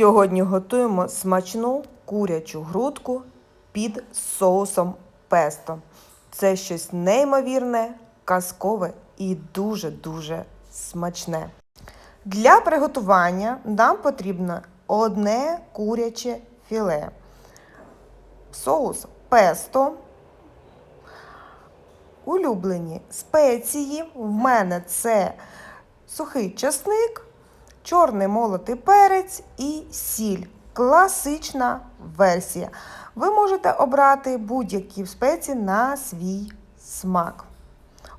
Сьогодні готуємо смачну курячу грудку під соусом песто. Це щось неймовірне, казкове і дуже-дуже смачне. Для приготування нам потрібно одне куряче філе, соус песто, улюблені спеції. В мене це сухий часник, чорний молотий перець і сіль. Класична версія. Ви можете обрати будь-які спеції на свій смак.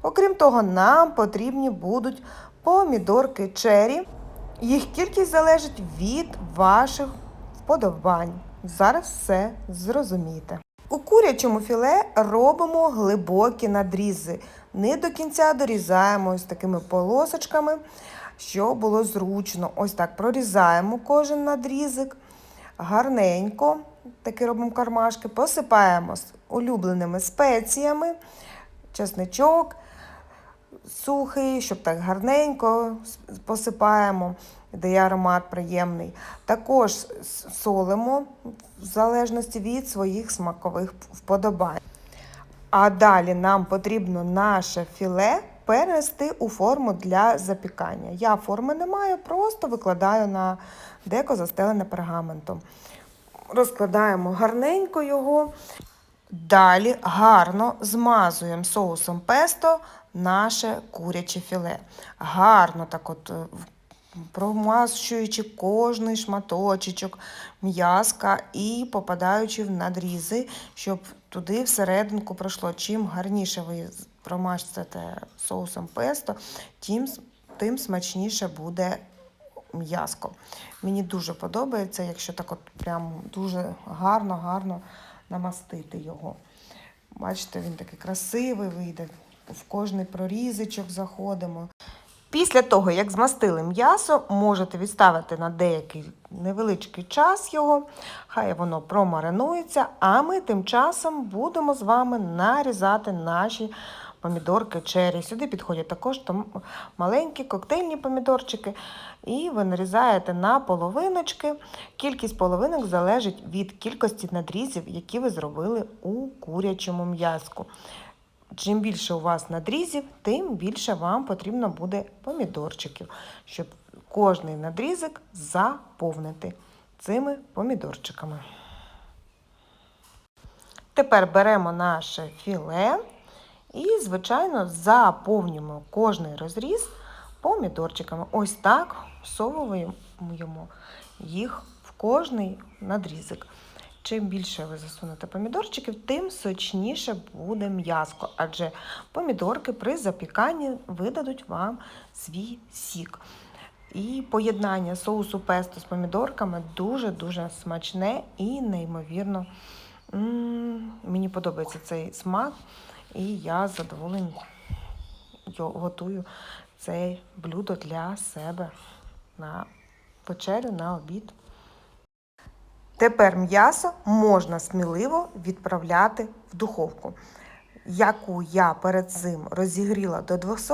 Окрім того, нам потрібні будуть помідорки чері. Їх кількість залежить від ваших вподобань. Зараз все зрозумієте. У курячому філе робимо глибокі надрізи. Не до кінця дорізаємо ось такими полосочками, щоб було зручно. Ось так прорізаємо кожен надрізик гарненько, такі робимо кармашки, посипаємо з улюбленими спеціями, чесничок сухий, щоб так гарненько посипаємо, дає аромат приємний. Також солимо в залежності від своїх смакових вподобань. А далі нам потрібно наше філе перенести у форму для запікання. Я форми не маю, просто викладаю на деко застелене пергаментом. Розкладаємо гарненько його. Далі гарно змазуємо соусом песто наше куряче філе. Гарно так от промащуючи кожний шматочок м'язка і попадаючи в надрізи, щоб туди всерединку пройшло. Чим гарніше ви промащите соусом песто, тим, тим смачніше буде м'язко. Мені дуже подобається, якщо так от прям дуже гарно-гарно намастити його. Бачите, він такий красивий вийде, в кожний прорізичок заходимо. Після того, як змастили м'ясо, можете відставити на деякий невеличкий час його, хай воно промаринується, а ми тим часом будемо з вами нарізати наші помідорки чері. Сюди підходять також там маленькі коктейльні помідорчики, і ви нарізаєте на половиночки. Кількість половинок залежить від кількості надрізів, які ви зробили у курячому м'язку. Чим більше у вас надрізів, тим більше вам потрібно буде помідорчиків, щоб кожний надрізик заповнити цими помідорчиками. Тепер беремо наше філе і, звичайно, заповнюємо кожний розріз помідорчиками. Ось так всовуємо їх в кожний надрізик. Чим більше ви засунете помідорчиків, тим сочніше буде м'язко, адже помідорки при запіканні видадуть вам свій сік. І поєднання соусу песто з помідорками дуже-дуже смачне і неймовірно. М -м, мені подобається цей смак, і я з готую це блюдо для себе на вечерю, на обід. Тепер м'ясо можна сміливо відправляти в духовку, яку я перед цим розігріла до 200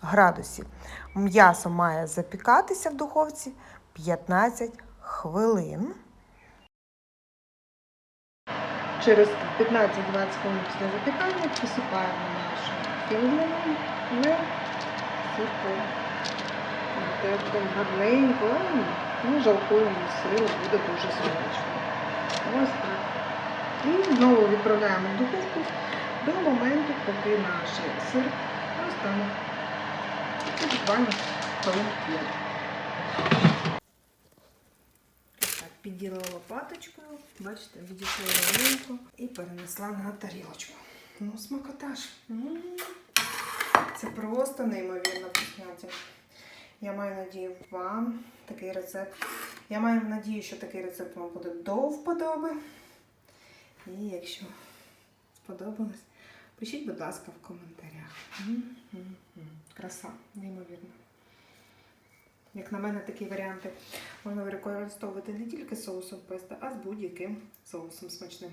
градусів. М'ясо має запікатися в духовці 15 хвилин. Через 15-20 хвилин після запікання посипаємо нашу фільму сирком. Гарненько. Не жалкуємо сили, буде дуже смачно. Ось так. І знову відправляємо в духовку до моменту, поки наш сир розтане. Це буквально хвилин 5. Так, підділа лопаточкою, бачите, відійшла рівненько і перенесла на тарілочку. Ну, смакотаж. Це просто неймовірно вкусняття. Я маю надію вам такий рецепт. Я маю надію, що такий рецепт вам буде до вподоби. І якщо сподобалось, пишіть, будь ласка, в коментарях. Краса, неймовірно. Як на мене, такі варіанти можна використовувати не тільки соусом песто, а з будь-яким соусом смачним.